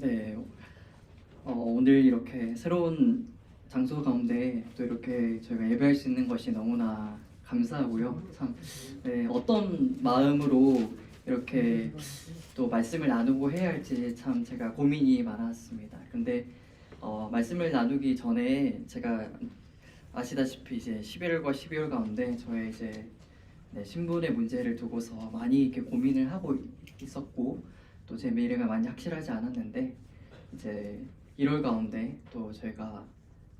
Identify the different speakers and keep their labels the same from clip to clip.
Speaker 1: 네, 어, 오늘 이렇게 새로운 장소 가운데 또 이렇게 저희가 예배할 수 있는 것이 너무나 감사하고요. 참 네, 어떤 마음으로 이렇게 또 말씀을 나누고 해야 할지 참 제가 고민이 많았습니다. 근데 어, 말씀을 나누기 전에 제가 아시다시피 이제 11월과 12월 가운데 저의 이제 네, 신분의 문제를 두고서 많이 이렇게 고민을 하고 있었고 또 제 미래가 많이 확실하지 않았는데 이제 1월 가운데 또 저희가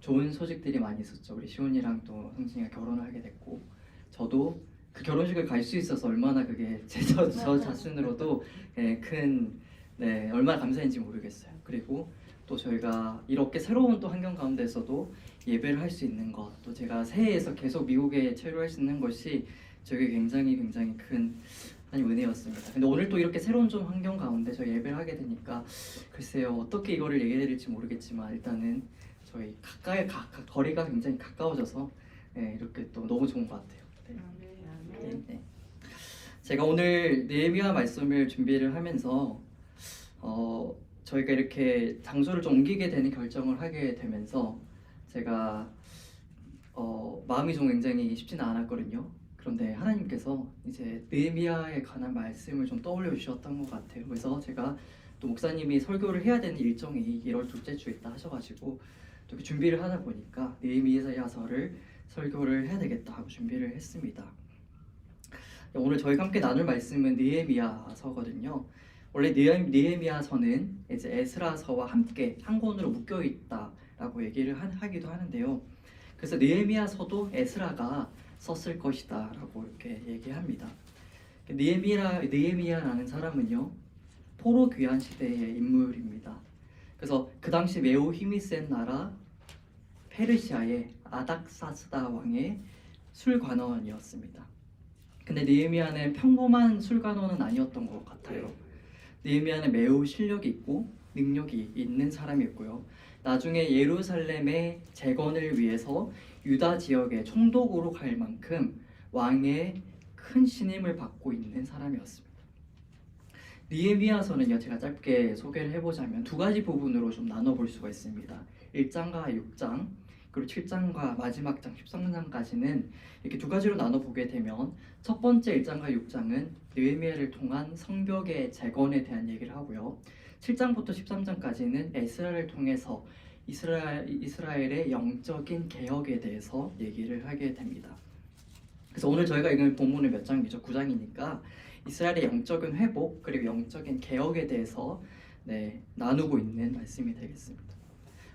Speaker 1: 좋은 소식들이 많이 있었죠. 우리 시온이랑 또 성진이가 결혼을 하게 됐고 저도 그 결혼식을 갈 수 있어서 얼마나 그게 제저 저 자신으로도 예, 큰 네, 얼마나 감사한지 모르겠어요. 그리고 또 저희가 이렇게 새로운 또 환경 가운데서도 예배를 할 수 있는 것, 또 제가 새해에서 계속 미국에 체류할 수 있는 것이 저에게 굉장히 굉장히 큰 하나님 은혜였습니다. 근데 오늘 또 이렇게 새로운 좀 환경 가운데 저희 예배를 하게 되니까 글쎄요 어떻게 이거를 얘기해 드릴지 모르겠지만 일단은 저희 가까이 가, 가- 거리가 굉장히 가까워져서 네, 이렇게 또 너무 좋은 것 같아요. 네. 네, 네. 제가 오늘 네헤미야 말씀을 준비를 하면서 어, 저희가 이렇게 장소를 좀 옮기게 되는 결정을 하게 되면서 제가 어, 마음이 좀 굉장히 쉽지는 않았거든요. 그런데 하나님께서 이제 느헤미야에 관한 말씀을 좀 떠올려 주셨던 것 같아요. 그래서 제가 또 목사님이 설교를 해야 되는 일정이 1월 둘째 주에 있다 하셔가지고 또 준비를 하다 보니까 느헤미야서를 설교를 해야 되겠다 하고 준비를 했습니다. 오늘 저희가 함께 나눌 말씀은 느헤미야서거든요. 원래 느헤- 느헤미야서는 이제 에스라서와 함께 한 권으로 묶여 있다라고 얘기를 한- 하기도 하는데요. 그래서 느헤미야서도 에스라가 썼을 것이다 라고 이렇게 얘기합니다. 느헤미야 느헤미야라는 사람은요 포로 귀환 시대의 인물입니다. 그래서 그 당시 매우 힘이 센 나라 페르시아의 아닥사스다 왕의 술관원이었습니다. 근데 느헤미야는 평범한 술관원은 아니었던 것 같아요. 느헤미야는 매우 실력이 있고 능력이 있는 사람이었고요. 나중에 예루살렘의 재건을 위해서 유다 지역의 총독으로 갈 만큼 왕의 큰 신임을 받고 있는 사람이었습니다. 니에미아서는요 제가 짧게 소개를 해보자면 두 가지 부분으로 좀 나눠볼 수가 있습니다. 1장과 6장 그리고 7장과 마지막 장 13장까지는 이렇게 두 가지로 나눠 보게 되면 첫 번째 1장과 6장은 느헤미야를 통한 성벽의 재건에 대한 얘기를 하고요. 7장부터 13장까지는 에스라를 통해서 이스라엘, 이스라엘의 영적인 개혁에 대해서 얘기를 하게 됩니다. 그래서 오늘 저희가 읽은 본문은 몇 장이죠? 9장이니까 이스라엘의 영적인 회복 그리고 영적인 개혁에 대해서 네, 나누고 있는 말씀이 되겠습니다.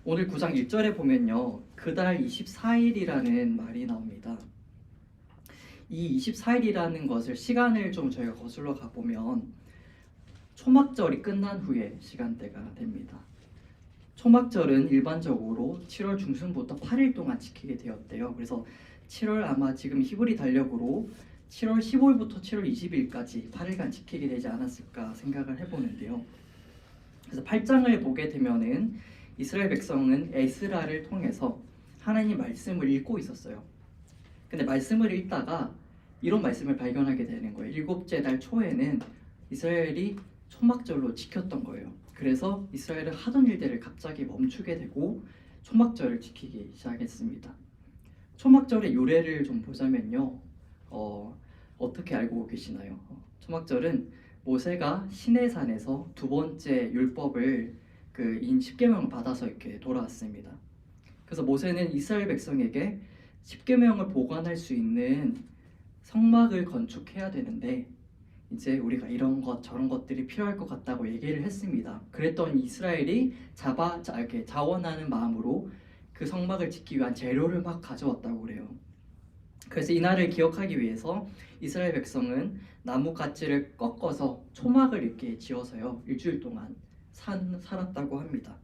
Speaker 1: 오늘 9장 1절에 보면요. 그달 24일이라는 말이 나옵니다. 이 24일이라는 것을 시간을 좀 저희가 거슬러 가보면 초막절이 끝난 후에 시간대가 됩니다. 초막절은 일반적으로 7월 중순부터 8일 동안 지키게 되었대요. 그래서 7월 아마 지금 히브리 달력으로 7월 15일부터 7월 20일까지 8일간 지키게 되지 않았을까 생각을 해보는데요. 그래서 8장을 보게 되면은 이스라엘 백성은 에스라를 통해서 하나님 말씀을 읽고 있었어요. 근데 말씀을 읽다가 이런 말씀을 발견하게 되는 거예요. 일곱째 달 초에는 이스라엘이 초막절로 지켰던 거예요. 그래서 이스라엘은 하던 일들을 갑자기 멈추게 되고 초막절을 지키기 시작했습니다. 초막절의 유래를 좀 보자면요. 어, 어떻게 알고 계시나요? 어, 초막절은 모세가 시내산에서 두 번째 율법을 그인 십계명을 받아서 이렇게 돌아왔습니다. 그래서 모세는 이스라엘 백성에게 십계명을 보관할 수 있는 성막을 건축해야 되는데 이제 우리가 이런 것 저런 것들이 필요할 것 같다고 얘기를 했습니다. 그랬더니 이스라엘이 자바 자, 이렇게 자원하는 마음으로 그 성막을 짓기 위한 재료를 막 가져왔다고 그래요. 그래서 이날을 기억하기 위해서 이스라엘 백성은 나무 가지를 꺾어서 초막을 이렇게 지어서요 일주일 동안 산, 살았다고 합니다.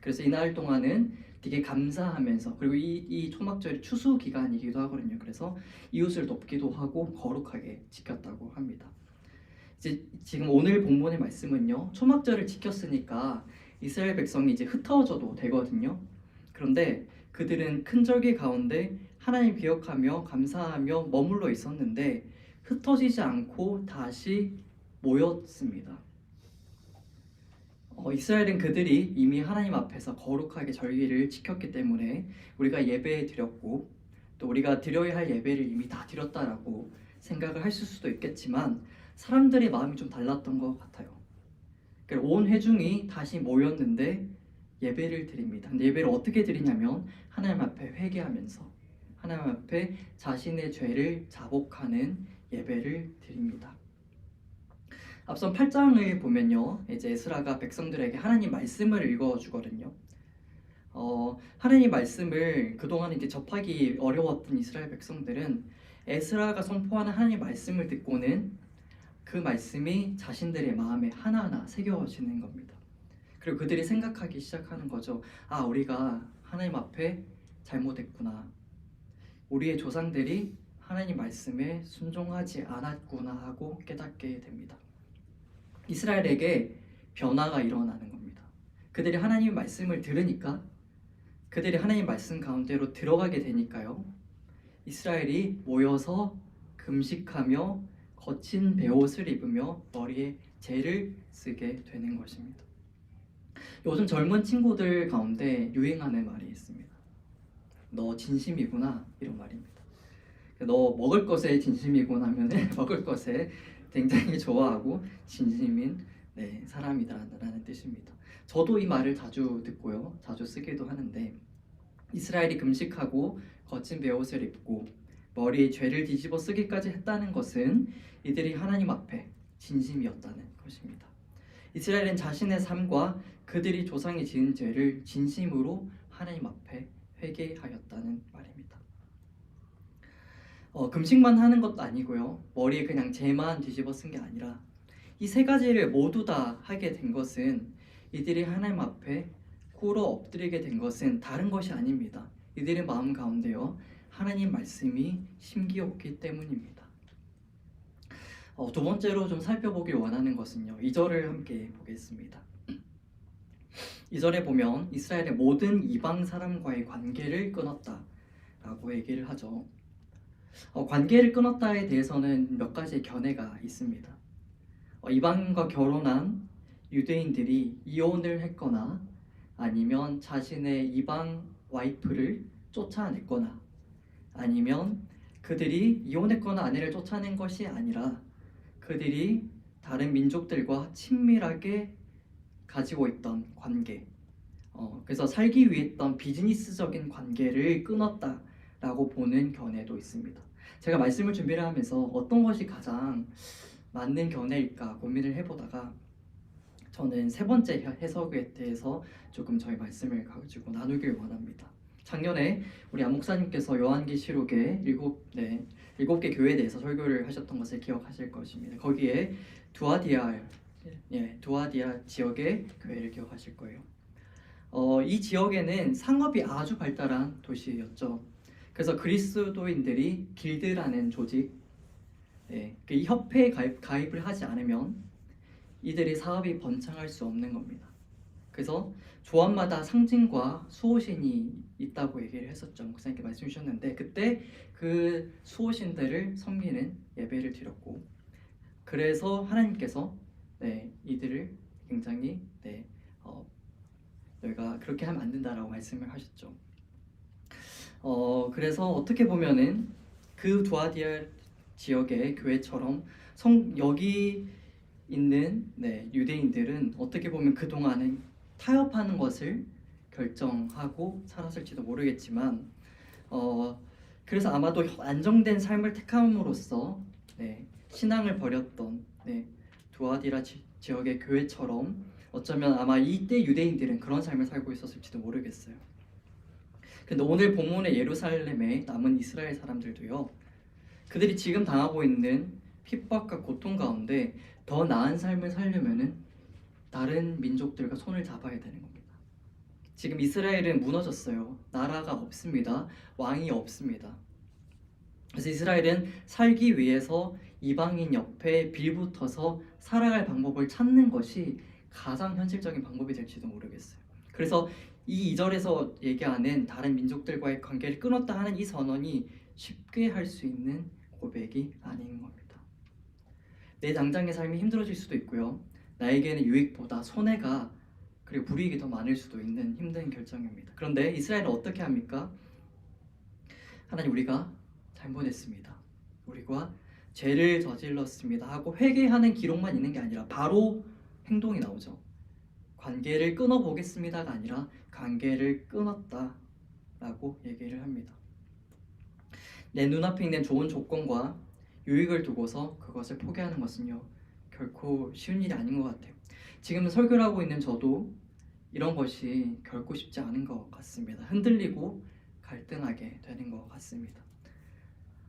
Speaker 1: 그래서 이날 동안은 되게 감사하면서 그리고 이, 이 초막절이 추수 기간이기도 하거든요. 그래서 이웃을 돕기도 하고 거룩하게 지켰다고 합니다. 이제 지금 오늘 본문의 말씀은요. 초막절을 지켰으니까 이스라엘 백성이 이제 흩어져도 되거든요. 그런데 그들은 큰 절기 가운데 하나님 기억하며 감사하며 머물러 있었는데 흩어지지 않고 다시 모였습니다. 어, 어, 이스라엘은 그들이 이미 하나님 앞에서 거룩하게 절기를 지켰기 때문에 우리가 예배 드렸고 또 우리가 드려야 할 예배를 이미 다 드렸다라고 생각을 하실 수도 있겠지만 사람들의 마음이 좀 달랐던 것 같아요. 온 회중이 다시 모였는데 예배를 드립니다. 근데 예배를 어떻게 드리냐면 하나님 앞에 회개하면서 하나님 앞에 자신의 죄를 자복하는 예배를 드립니다. 앞선 8장을 보면요. 이제 에스라가 백성들에게 하나님 말씀을 읽어 주거든요. 어, 하나님 말씀을 그동안 이제 접하기 어려웠던 이스라엘 백성들은 에스라가 선포하는 하나님 말씀을 듣고는 그 말씀이 자신들의 마음에 하나하나 새겨지는 겁니다. 그리고 그들이 생각하기 시작하는 거죠. 아, 우리가 하나님 앞에 잘못했구나. 우리의 조상들이 하나님 말씀에 순종하지 않았구나 하고 깨닫게 됩니다. 이스라엘에게 변화가 일어나는 겁니다. 그들이 하나님 말씀을 들으니까 그들이 하나님 말씀 가운데로 들어가게 되니까요. 이스라엘이 모여서 금식하며 거친 베옷을 입으며 머리에 재를 쓰게 되는 것입니다. 요즘 젊은 친구들 가운데 유행하는 말이 있습니다. 너 진심이구나 이런 말입니다. 너 먹을 것에 진심이구나 하면 먹을 것에 굉장히 좋아하고 진심인 네, 사람이다라는 뜻입니다. 저도 이 말을 자주 듣고요, 자주 쓰기도 하는데 이스라엘이 금식하고 거친 베옷을 입고 머리에 죄를 뒤집어 쓰기까지 했다는 것은 이들이 하나님 앞에 진심이었다는 것입니다. 이스라엘은 자신의 삶과 그들이 조상이 지은 죄를 진심으로 하나님 앞에 회개하였다는 말입니다. 어, 금식만 하는 것도 아니고요. 머리에 그냥 죄만 뒤집어 쓴 게 아니라 이 세 가지를 모두 다 하게 된 것은 이들이 하나님 앞에 꿇어 엎드리게 된 것은 다른 것이 아닙니다. 이들의 마음 가운데요. 하나님 말씀이 심기었기 때문입니다. 어, 두 번째로 좀 살펴보길 원하는 것은요. 2절을 함께 보겠습니다. 2절에 보면 이스라엘의 모든 이방 사람과의 관계를 끊었다라고 얘기를 하죠. 어, 관계를 끊었다에 대해서는 몇 가지 견해가 있습니다. 어, 이방인과 결혼한 유대인들이 이혼을 했거나 아니면 자신의 이방 와이프를 쫓아냈거나 아니면 그들이 이혼했거나 아내를 쫓아낸 것이 아니라 그들이 다른 민족들과 친밀하게 가지고 있던 관계 어, 그래서 살기 위해 했던 비즈니스적인 관계를 끊었다라고 보는 견해도 있습니다. 제가 말씀을 준비를 하면서 어떤 것이 가장 맞는 견해일까 고민을 해보다가 저는 세 번째 해석에 대해서 조금 저희 말씀을 가지고 나누길 원합니다. 작년에 우리 안 목사님께서 요한계시록의 일곱 네 일곱 개 교회에 대해서 설교를 하셨던 것을 기억하실 것입니다. 거기에 두아디아 예 두아디아 지역의 교회를 기억하실 거예요. 어, 이 지역에는 상업이 아주 발달한 도시였죠. 그래서 그리스도인들이 길드라는 조직, 네, 그 협회에 가입, 가입을 하지 않으면 이들이 사업이 번창할 수 없는 겁니다. 그래서 조합마다 상징과 수호신이 있다고 얘기를 했었죠. 목사님께 말씀 주셨는데 그때 그 수호신들을 섬기는 예배를 드렸고 그래서 하나님께서 네, 이들을 굉장히 네, 어, 너희가 그렇게 하면 안 된다라고 말씀을 하셨죠. 어, 그래서 어떻게 보면은 그 두아디아 지역의 교회처럼 성 여기 있는 네, 유대인들은 어떻게 보면 그 동안은 타협하는 것을 결정하고 살았을지도 모르겠지만 어, 그래서 아마도 안정된 삶을 택함으로써 네, 신앙을 버렸던 네, 두아디라 지, 지역의 교회처럼 어쩌면 아마 이때 유대인들은 그런 삶을 살고 있었을지도 모르겠어요. 근데 오늘 본문의 예루살렘에 남은 이스라엘 사람들도요. 그들이 지금 당하고 있는 핍박과 고통 가운데 더 나은 삶을 살려면은 다른 민족들과 손을 잡아야 되는 겁니다. 지금 이스라엘은 무너졌어요. 나라가 없습니다. 왕이 없습니다. 그래서 이스라엘은 살기 위해서 이방인 옆에 빌붙어서 살아갈 방법을 찾는 것이 가장 현실적인 방법이 될지도 모르겠어요. 그래서 이 2절에서 얘기하는 다른 민족들과의 관계를 끊었다 하는 이 선언이 쉽게 할 수 있는 고백이 아닌 겁니다. 내 당장의 삶이 힘들어질 수도 있고요. 나에게는 유익보다 손해가 그리고 불이익이 더 많을 수도 있는 힘든 결정입니다. 그런데 이스라엘은 어떻게 합니까? 하나님 우리가 잘못했습니다. 우리가 죄를 저질렀습니다 하고 회개하는 기록만 있는 게 아니라 바로 행동이 나오죠. 관계를 끊어 보겠습니다가 아니라 관계를 끊었다라고 얘기를 합니다. 내 눈앞에 있는 좋은 조건과 유익을 두고서 그것을 포기하는 것은요 결코 쉬운 일이 아닌 것 같아요. 지금 설교를 하고 있는 저도 이런 것이 결코 쉽지 않은 것 같습니다. 흔들리고 갈등하게 되는 것 같습니다.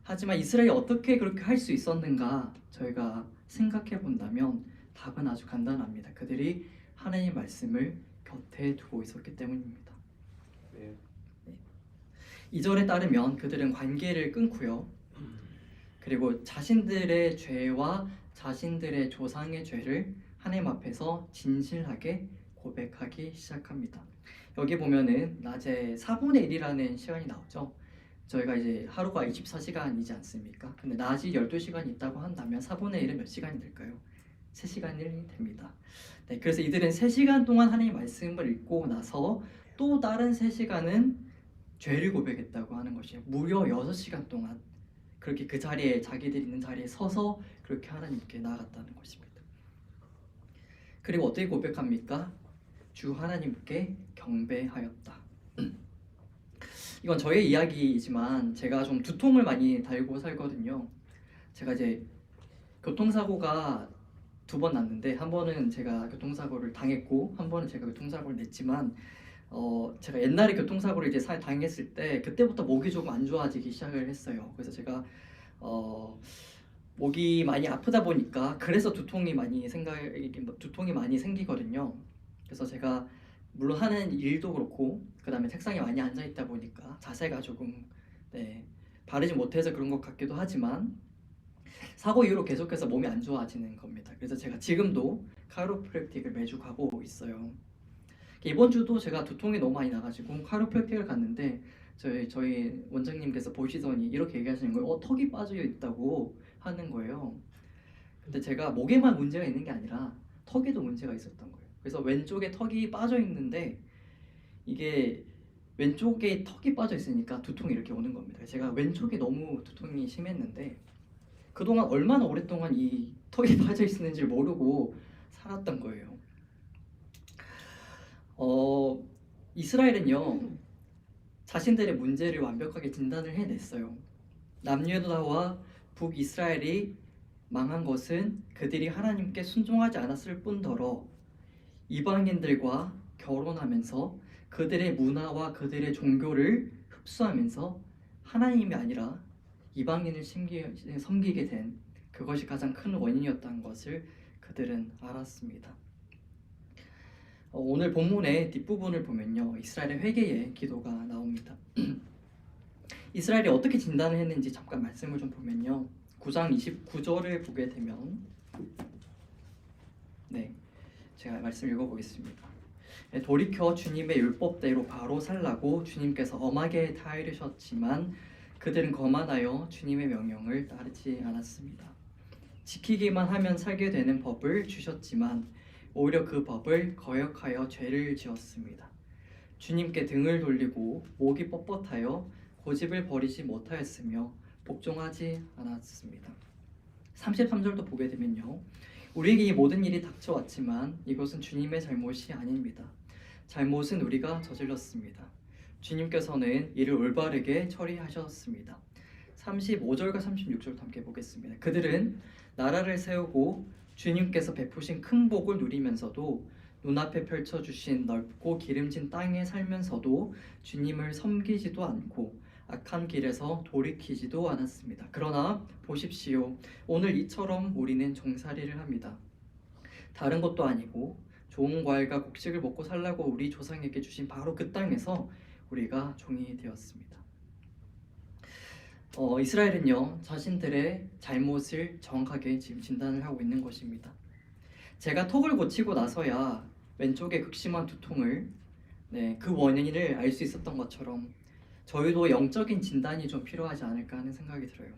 Speaker 1: 하지만 이스라엘이 어떻게 그렇게 할 수 있었는가 저희가 생각해 본다면 답은 아주 간단합니다. 그들이 하나님의 말씀을 곁에 두고 있었기 때문입니다.
Speaker 2: 네.
Speaker 1: 2절에 따르면 그들은 관계를 끊고요. 그리고 자신들의 죄와 자신들의 조상의 죄를 하나님 앞에서 진실하게 고백하기 시작합니다. 여기 보면은 낮에 4분의 1이라는 시간이 나오죠. 저희가 이제 하루가 24시간이지 않습니까? 근데 낮이 12시간 있다고 한다면 4분의 1은 몇 시간이 될까요? 3시간이 됩니다. 네, 그래서 이들은 3시간 동안 하나님 말씀을 읽고 나서 또 다른 3시간은 죄를 고백했다고 하는 것이에요. 무려 6시간 동안 그렇게 그 자리에 자기들 있는 자리에 서서 그렇게 하나님께 나아갔다는 것입니다. 그리고 어떻게 고백합니까? 주 하나님께 경배하였다. 이건 저의 이야기이지만 제가 좀 두통을 많이 달고 살거든요. 제가 이제 교통사고가 두 번 났는데 한 번은 제가 교통사고를 당했고 한 번은 제가 교통사고를 냈지만 어 제가 옛날에 교통사고를 이제 사- 당했을 때 그때부터 목이 조금 안 좋아지기 시작을 했어요. 그래서 제가 어 목이 많이 아프다 보니까 그래서 두통이 많이 생각 뭐 두통이 많이 생기거든요. 그래서 제가 물론 하는 일도 그렇고 그다음에 책상에 많이 앉아 있다 보니까 자세가 조금 네 바르지 못해서 그런 것 같기도 하지만 사고 이후로 계속해서 몸이 안 좋아지는 겁니다. 그래서 제가 지금도 카이로프랙틱을 매주 가고 있어요. 이번 주도 제가 두통이 너무 많이 나가지고 카이로프랙틱을 갔는데 저희 저희 원장님께서 보시더니 이렇게 얘기하시는 거예요. 어 턱이 빠져 있다고 하는 거예요. 근데 제가 목에만 문제가 있는 게 아니라 턱에도 문제가 있었던 거예요. 그래서 왼쪽에 턱이 빠져 있는데 이게 왼쪽에 턱이 빠져 있으니까 두통이 이렇게 오는 겁니다. 제가 왼쪽에 너무 두통이 심했는데 그동안 얼마나 오랫동안 이 턱이 빠져 있었는지 모르고 살았던 거예요. 어, 이스라엘은요 자신들의 문제를 완벽하게 진단을 해냈어요. 남유다와 북이스라엘이 망한 것은 그들이 하나님께 순종하지 않았을 뿐더러 이방인들과 결혼하면서 그들의 문화와 그들의 종교를 흡수하면서 하나님이 아니라 이방인을 섬기- 섬기게 된 그것이 가장 큰 원인이었다는 것을 그들은 알았습니다. 어, 오늘 본문의 뒷부분을 보면요. 이스라엘의 회개의 기도가 나옵니다. 이스라엘이 어떻게 진단을 했는지 잠깐 말씀을 좀 보면요. 9장 29절을 보게 되면 네. 제가 말씀 읽어 보겠습니다. 네, 돌이켜 주님의 율법대로 바로 살라고 주님께서 엄하게 타이르셨지만 그들은 거만하여 주님의 명령을 따르지 않았습니다. 지키기만 하면 살게 되는 법을 주셨지만 오히려 그 법을 거역하여 죄를 지었습니다. 주님께 등을 돌리고 목이 뻣뻣하여 고집을 버리지 못하였으며 복종하지 않았습니다. 33절도 보게 되면요. 우리에게 이 모든 일이 닥쳐왔지만 이것은 주님의 잘못이 아닙니다. 잘못은 우리가 저질렀습니다. 주님께서는 이를 올바르게 처리하셨습니다. 35절과 36절 함께 보겠습니다. 그들은 나라를 세우고 주님께서 베푸신 큰 복을 누리면서도 눈앞에 펼쳐주신 넓고 기름진 땅에 살면서도 주님을 섬기지도 않고 악한 길에서 돌이키지도 않았습니다. 그러나 보십시오. 오늘 이처럼 우리는 종살이를 합니다. 다른 것도 아니고 좋은 과일과 곡식을 먹고 살라고 우리 조상에게 주신 바로 그 땅에서 우리가 종이 되었습니다. 어, 이스라엘은요 자신들의 잘못을 정확하게 지금 진단을 하고 있는 것입니다. 제가 턱을 고치고 나서야 왼쪽에 극심한 두통을 네, 그 원인을 알 수 있었던 것처럼 저희도 영적인 진단이 좀 필요하지 않을까 하는 생각이 들어요.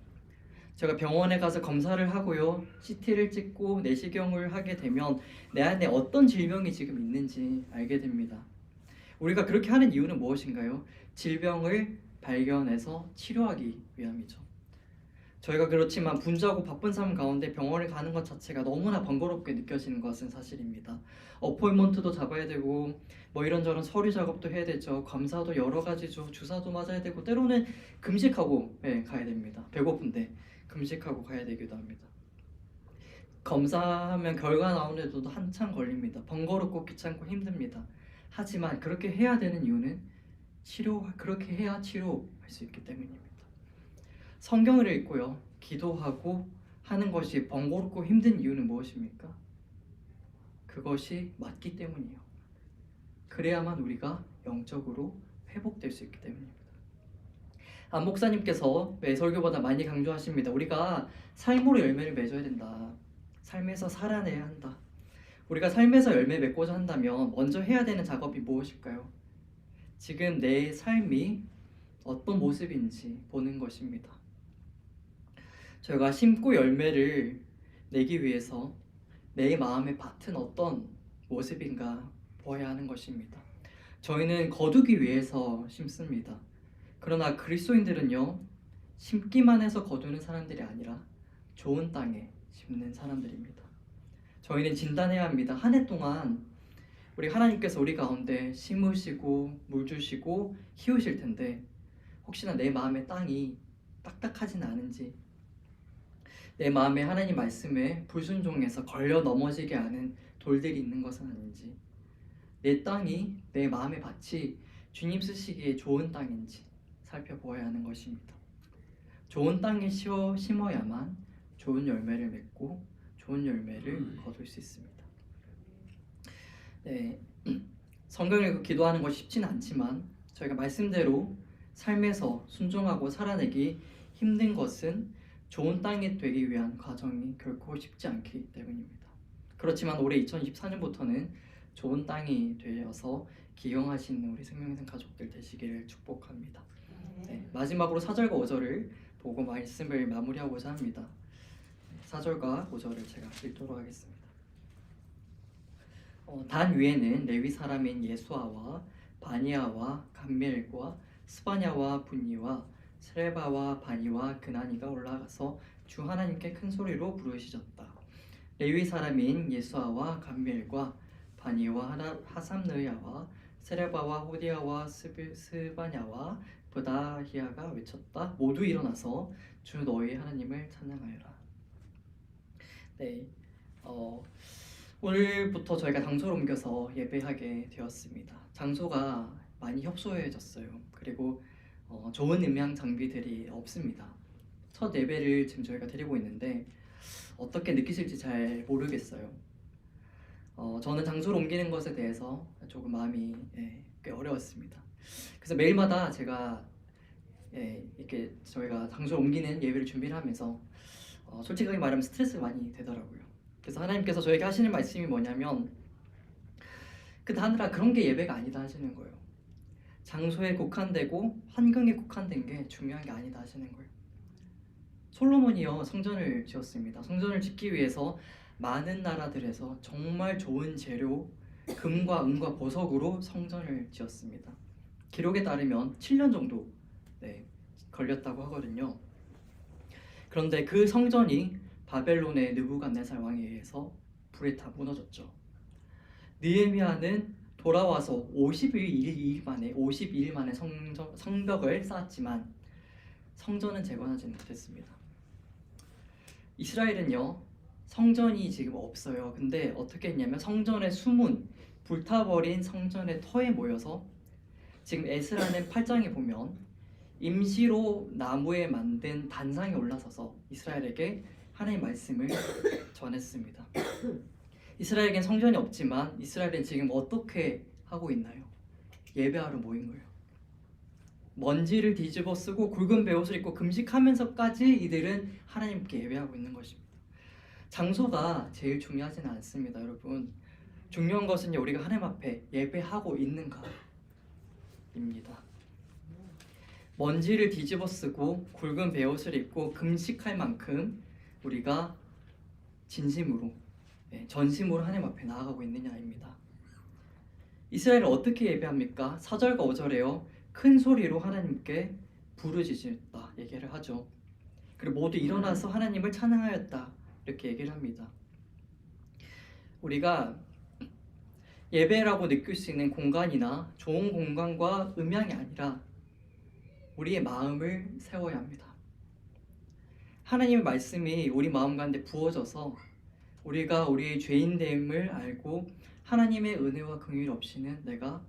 Speaker 1: 제가 병원에 가서 검사를 하고요. CT를 찍고 내시경을 하게 되면 내 안에 어떤 질병이 지금 있는지 알게 됩니다. 우리가 그렇게 하는 이유는 무엇인가요? 질병을 발견해서 치료하기 위함이죠. 저희가 그렇지만 분주하고 바쁜 삶 가운데 병원을 가는 것 자체가 너무나 번거롭게 느껴지는 것은 사실입니다. 어포인먼트도 잡아야 되고 뭐 이런저런 서류 작업도 해야 되죠. 검사도 여러 가지죠. 주사도 맞아야 되고 때로는 금식하고 예, 가야 됩니다. 배고픈데 금식하고 가야 되기도 합니다. 검사하면 결과 나오는데도 한참 걸립니다. 번거롭고 귀찮고 힘듭니다. 하지만 그렇게 해야 되는 이유는 치료 그렇게 해야 치료할 수 있기 때문입니다. 성경을 읽고요, 기도하고 하는 것이 번거롭고 힘든 이유는 무엇입니까? 그것이 맞기 때문이에요. 그래야만 우리가 영적으로 회복될 수 있기 때문입니다. 안 목사님께서 매 설교보다 많이 강조하십니다. 우리가 삶으로 열매를 맺어야 된다. 삶에서 살아내야 한다. 우리가 삶에서 열매 맺고자 한다면 먼저 해야 되는 작업이 무엇일까요? 지금 내 삶이 어떤 모습인지 보는 것입니다. 저희가 심고 열매를 내기 위해서 내 마음의 밭은 어떤 모습인가 보아야 하는 것입니다. 저희는 거두기 위해서 심습니다. 그러나 그리스도인들은요, 심기만 해서 거두는 사람들이 아니라 좋은 땅에 심는 사람들입니다. 저희는 진단해야 합니다. 한 해 동안 우리 하나님께서 우리 가운데 심으시고 물 주시고 키우실 텐데 혹시나 내 마음의 땅이 딱딱하진 않은지 내 마음에 하나님 말씀에 불순종해서 걸려 넘어지게 하는 돌들이 있는 것은 아닌지 내 땅이 내 마음의 밭이 주님 쓰시기에 좋은 땅인지 살펴보아야 하는 것입니다. 좋은 땅에 심어, 심어야만 좋은 열매를 맺고 좋은 열매를 거둘 수 있습니다. 네, 성경을 읽고 기도하는 것이 쉽지는 않지만 저희가 말씀대로 삶에서 순종하고 살아내기 힘든 것은 좋은 땅이 되기 위한 과정이 결코 쉽지 않기 때문입니다. 그렇지만 올해 2024년부터는 좋은 땅이 되어서 기영하시는 우리 생명생 가족들 되시기를 축복합니다. 네, 마지막으로 4절과 5절을 보고 말씀을 마무리하고자 합니다. 4절과 5절을 제가 읽도록 하겠습니다. 어, 단 위에는 레위 사람인 예수아와 바니아와 감멜과 스바냐와 분니와 스레바와 바니와 그나니가 올라가서 주 하나님께 큰 소리로 부르시졌다. 레위 사람인 예수아와 감멜과 바니와 하삼느야와 세레바와 호디아와 스비, 스바냐와 부다히아가 외쳤다. 모두 일어나서 주 너희 하나님을 찬양하여라. 네, 어, 오늘부터 저희가 장소를 옮겨서 예배하게 되었습니다. 장소가 많이 협소해졌어요. 그리고 어, 좋은 음향 장비들이 없습니다. 첫 예배를 지금 저희가 드리고 있는데 어떻게 느끼실지 잘 모르겠어요. 어, 저는 장소를 옮기는 것에 대해서 조금 마음이 예, 꽤 어려웠습니다. 그래서 매일마다 제가 예, 이렇게 저희가 장소를 옮기는 예배를 준비를 하면서 어, 솔직하게 말하면 스트레스가 많이 되더라고요. 그래서 하나님께서 저에게 하시는 말씀이 뭐냐면 그 다느라 그런 게 예배가 아니다 하시는 거예요. 장소에 국한되고 환경에 국한된 게 중요한 게 아니다 하시는 거예요. 솔로몬이요 성전을 지었습니다. 성전을 짓기 위해서 많은 나라들에서 정말 좋은 재료 금과 은과 보석으로 성전을 지었습니다. 기록에 따르면 7년 정도 네, 걸렸다고 하거든요. 그런데 그 성전이 바벨론의 느부갓네살 왕에 의해서 불에 타 무너졌죠. 느헤미야는 돌아와서 52일 만에 52일 만에 성전, 성벽을 쌓았지만 성전은 재건하지 못했습니다. 이스라엘은요 성전이 지금 없어요. 근데 어떻게 했냐면 성전의 수문 불타버린 성전의 터에 모여서 지금 에스라는 8장에 보면 임시로 나무에 만든 단상에 올라서서 이스라엘에게 하나님 말씀을 전했습니다. 이스라엘에겐 성전이 없지만 이스라엘은 지금 어떻게 하고 있나요? 예배하러 모인 거예요. 먼지를 뒤집어 쓰고 굵은 베옷을 입고 금식하면서까지 이들은 하나님께 예배하고 있는 것입니다. 장소가 제일 중요하지는 않습니다, 여러분. 중요한 것은 우리가 하나님 앞에 예배하고 있는가입니다. 먼지를 뒤집어 쓰고 굵은 베옷을 입고 금식할 만큼 우리가 진심으로 예, 전심으로 하나님 앞에 나아가고 있느냐입니다. 이스라엘을 어떻게 예배합니까? 4절과 5절에요. 큰 소리로 하나님께 부르짖었다 얘기를 하죠. 그리고 모두 일어나서 하나님을 찬양하였다 이렇게 얘기를 합니다. 우리가 예배라고 느낄 수 있는 공간이나 좋은 공간과 음향이 아니라 우리의 마음을 세워야 합니다. 하나님의 말씀이 우리 마음 가운데 부어져서 우리가 우리의 죄인됨을 알고 하나님의 은혜와 긍휼 없이는 내가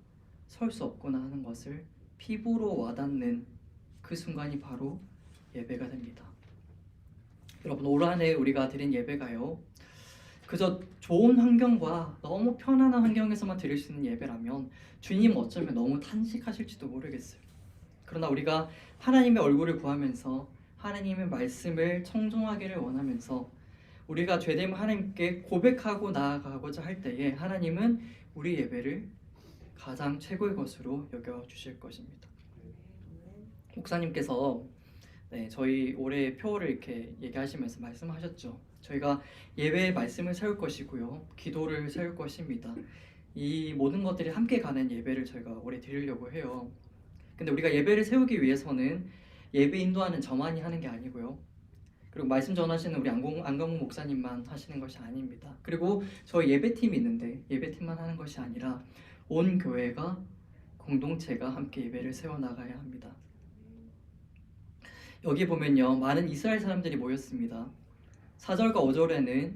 Speaker 1: 설 수 없구나 하는 것을 피부로 와닿는 그 순간이 바로 예배가 됩니다. 여러분 올 한해 우리가 드린 예배가요. 그저 좋은 환경과 너무 편안한 환경에서만 드릴 수 있는 예배라면 주님 어쩌면 너무 탄식하실지도 모르겠어요. 그러나 우리가 하나님의 얼굴을 구하면서 하나님의 말씀을 청종하기를 원하면서 우리가 죄됨을 하나님께 고백하고 나아가고자 할 때에 하나님은 우리 예배를 가장 최고의 것으로 여겨 주실 것입니다. 목사님께서 네, 저희 올해 표를 이렇게 얘기하시면서 말씀하셨죠. 저희가 예배의 말씀을 세울 것이고요, 기도를 세울 것입니다. 이 모든 것들이 함께 가는 예배를 저희가 올해 드리려고 해요. 근데 우리가 예배를 세우기 위해서는 예배 인도하는 저만이 하는 게 아니고요. 그리고 말씀 전하시는 우리 안강목 목사님만 하시는 것이 아닙니다. 그리고 저희 예배팀이 있는데 예배팀만 하는 것이 아니라 온 교회가 공동체가 함께 예배를 세워 나가야 합니다. 여기 보면요 많은 이스라엘 사람들이 모였습니다. 4절과 5절에는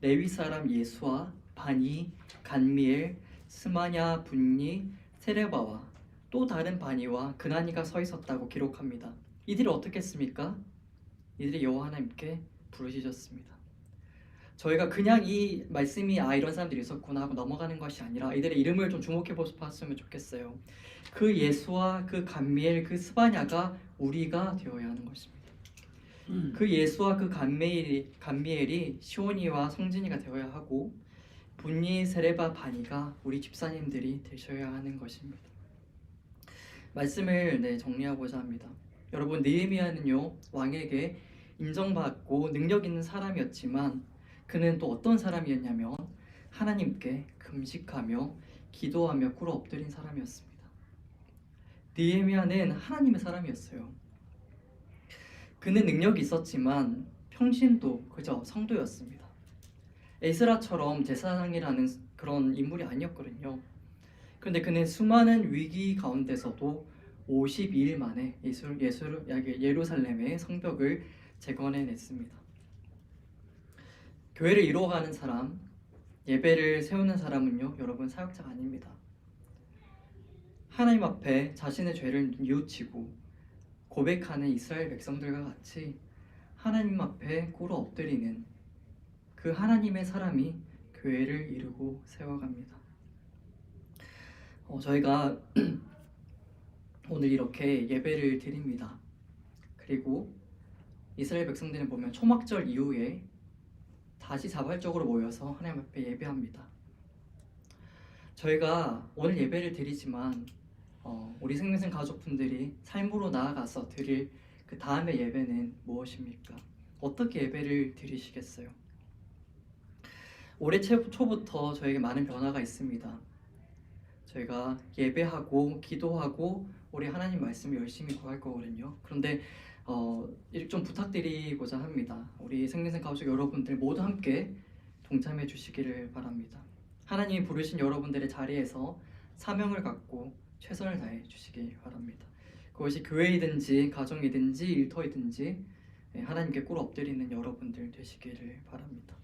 Speaker 1: 레위 사람 예수와 바니, 간미엘, 스마냐, 분니, 세레바와 또 다른 바니와 그나니가 서 있었다고 기록합니다. 이들이 어떻게 했습니까? 이들이 여호와 하나님께 부르짖었습니다. 저희가 그냥 이 말씀이 아 이런 사람들이 있었구나 하고 넘어가는 것이 아니라 이들의 이름을 좀 주목해 보셨으면 좋겠어요. 그 예수와 그 감미엘 그 스바냐가 우리가 되어야 하는 것입니다. 그 예수와 그 감미엘이 감미엘이 시온이와 성진이가 되어야 하고 분니 세레바 바니가 우리 집사님들이 되셔야 하는 것입니다. 말씀을 네, 정리하고자 합니다. 여러분 느헤미야는요 왕에게 인정받고 능력 있는 사람이었지만 그는 또 어떤 사람이었냐면 하나님께 금식하며 기도하며 꿇어 엎드린 사람이었습니다. 느헤미야는 하나님의 사람이었어요. 그는 능력이 있었지만 평신도 그저 성도였습니다. 에스라처럼 제사장이라는 그런 인물이 아니었거든요. 그런데 그는 수많은 위기 가운데서도 52일 만에 예술, 예술, 예루살렘의 성벽을 재건해냈습니다. 교회를 이루어가는 사람, 예배를 세우는 사람은요, 여러분 사역자가 아닙니다. 하나님 앞에 자신의 죄를 뉘우치고 고백하는 이스라엘 백성들과 같이 하나님 앞에 꿇어 엎드리는 그 하나님의 사람이 교회를 이루고 세워갑니다. 어, 저희가 오늘 이렇게 예배를 드립니다. 그리고 이스라엘 백성들은 보면 초막절 이후에 다시 자발적으로 모여서 하나님 앞에 예배합니다. 저희가 오늘 예배를 드리지만 어, 우리 생명생 가족분들이 삶으로 나아가서 드릴 그 다음의 예배는 무엇입니까? 어떻게 예배를 드리시겠어요? 올해 초부터 저에게 많은 변화가 있습니다. 저희가 예배하고 기도하고 우리 하나님 말씀 열심히 구할 거거든요. 그런데 어, 좀 부탁드리고자 합니다. 우리 생명생 가족 여러분들 모두 함께 동참해 주시기를 바랍니다. 하나님이 부르신 여러분들의 자리에서 사명을 갖고 최선을 다해 주시기 바랍니다. 그것이 교회이든지 가정이든지 일터이든지 예, 하나님께 꿇어 엎드리는 여러분들 되시기를 바랍니다.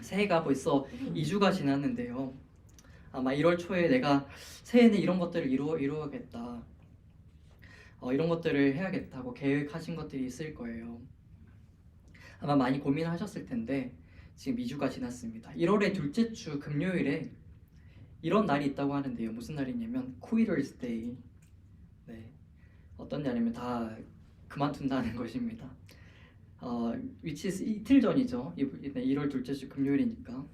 Speaker 1: 새해가 벌써 2주가 지났는데요. 아마 1월 초에 내가 새해는 이런 것들을 이루어 이루어야겠다. 어, 이런 것들을 해야겠다고 계획하신 것들이 있을 거예요. 아마 많이 고민하셨을 텐데 지금 2주가 지났습니다. 1월의 둘째 주 금요일에 이런 날이 있다고 하는데요. 무슨 날이냐면 Quitter's Day. 네. 어떤 날이면 다 그만둔다는 것입니다. 어, which is 이틀 전이죠. 1월 둘째 주 금요일이니까.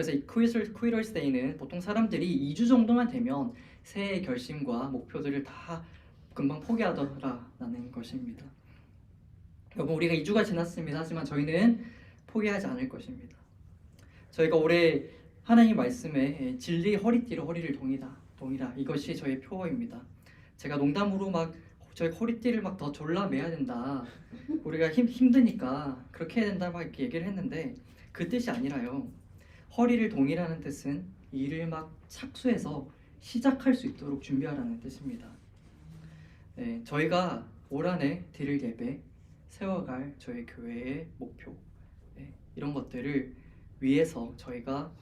Speaker 1: 그래서 이 Quitter's Day는 보통 사람들이 2주 정도만 되면 새해 결심과 목표들을 다 금방 포기하더라라는 것입니다. 여러분 우리가 2주가 지났습니다. 하지만 저희는 포기하지 않을 것입니다. 저희가 올해 하나님 말씀에 진리 허리띠로 허리를 동이다 동이라 이것이 저의 표어입니다. 제가 농담으로 막 저희 허리띠를 막 더 졸라 매야 된다. 우리가 힘 힘드니까 그렇게 해야 된다 막 이렇게 얘기를 했는데 그 뜻이 아니라요. 허리를 동이라는 뜻은 일을 막 착수해서 시작할 수 있도록 준비하라는 뜻입니다. 네, 저희가 올 한해 드릴 예배, 세워갈 저희 교회의 목표 네, 이런 것들을 위해서 저희가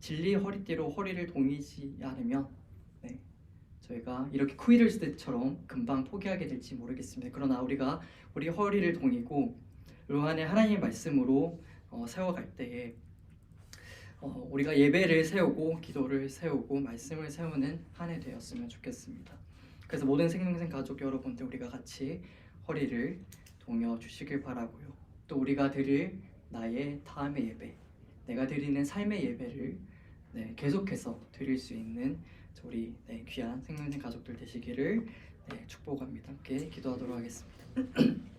Speaker 1: 진리 허리띠로 허리를 동이지 않으면 네, 저희가 이렇게 쿠이를스처럼 금방 포기하게 될지 모르겠습니다. 그러나 우리가 우리 허리를 동이고 올 한해 하나님의 말씀으로 어, 세워갈 때에 어, 우리가 예배를 세우고 기도를 세우고 말씀을 세우는 한 해 되었으면 좋겠습니다. 그래서 모든 생명생 가족 여러분들 우리가 같이 허리를 동여 주시길 바라고요. 또 우리가 드릴 나의 다음의 예배, 내가 드리는 삶의 예배를 네, 계속해서 드릴 수 있는 우리 네, 귀한 생명생 가족들 되시기를 네, 축복합니다. 함께 기도하도록 하겠습니다.